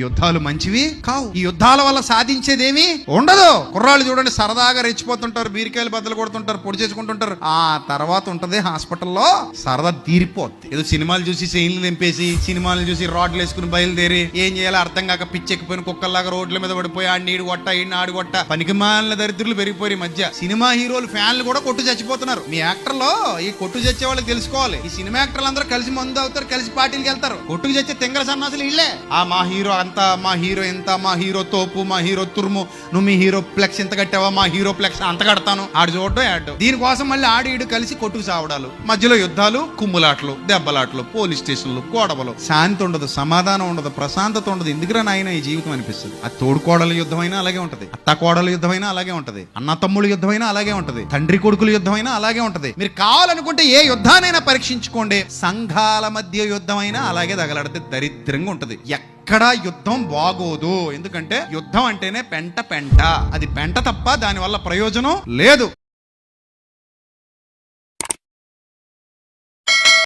యుద్ధాలు మంచివి కావు. ఈ యుద్ధాల వల్ల సాధించేదేమి ఉండదు. కుర్రాళ్ళు చూడండి సరదాగా రెచ్చిపోతుంటారు బీరికాయలు బద్దలు కొడుతుంటారు పొడి చేసుకుంటుంటారు. ఆ తర్వాత ఉంటది హాస్పిటల్లో సరదా తీరిపోద్ది. ఏదో సినిమాలు చూసి చైన్లు నింపేసి సినిమాలు చూసి రాడ్లు వేసుకుని బయలుదేరి ఏం చేయాలో అర్థం కాక పిచ్చెక్కిపోయిన కుక్కల్లాగా రోడ్ల మీద పడిపోయి ఆడి ఈడు కొట్ట ఈ ఆడు కొట్ట పనికి మాలిన దరిద్రులు పెరిగిపోయి మధ్య. సినిమా హీరోలు ఫ్యాన్లు కూడా కొట్టు చచ్చిపోతున్నారు. మీ యాక్టర్లో ఈ కొట్టు చచ్చే వాళ్ళకి తెలుసుకోవాలి. ఈ సినిమా యాక్టర్లు అందరూ కలిసి మందు అవుతారు కలిసి పార్టీలకు వెళ్తారు. కొట్టుకు చచ్చే తెంగల సన్నాసులు ఇళ్ళే. ఆ మా హీరో అంతా మా హీరో ఎంత మా హీరో తోపు మా హీరో తురుము. నువ్వు మీ హీరో ఫ్లెక్స్ ఎంత కట్టావా? మా హీరో ఫ్లెక్స్ అంత కడతాను. ఆడు చూడడం యాడ్ దీనికోసం మళ్ళీ ఆడి ఈడు కలిసి కొట్టుకు సావడాలు మధ్యలో యుద్ధాలు కుమ్ములాట్లు దెబ్బలాట్లు పోలీస్ స్టేషన్లు కోడవలు శాంతి ఉండదు సమాధానం ఉండదు ప్రశాంతత ఉండదు. ఎందుకురా నాయన ఈ జీవితం అనిపిస్తుంది? ఆ తోడుకోడల యుద్ధమైనా అలాగే ఉంటది. అత్త కోడల యుద్ధమైనా అలాగే ఉంటది. అన్న తమ్ముడు యుద్ధమైనా అలాగే ఉంటది. తండ్రి కొడుకుల యుద్ధమైనా అలాగే ఉంటది. మీరు కావాలనుకుంటే ఏ యుద్ధానైనా పరీక్షించుకోండి. సంఘాల మధ్య యుద్ధమైనా అలాగే తగలడితే దరిద్రంగా ఉంటది. ఇక్కడ యుద్ధం బాగోదు. ఎందుకంటే యుద్ధం అంటేనే పెంట పెంట. అది పెంట తప్ప దానివల్ల ప్రయోజనం లేదు.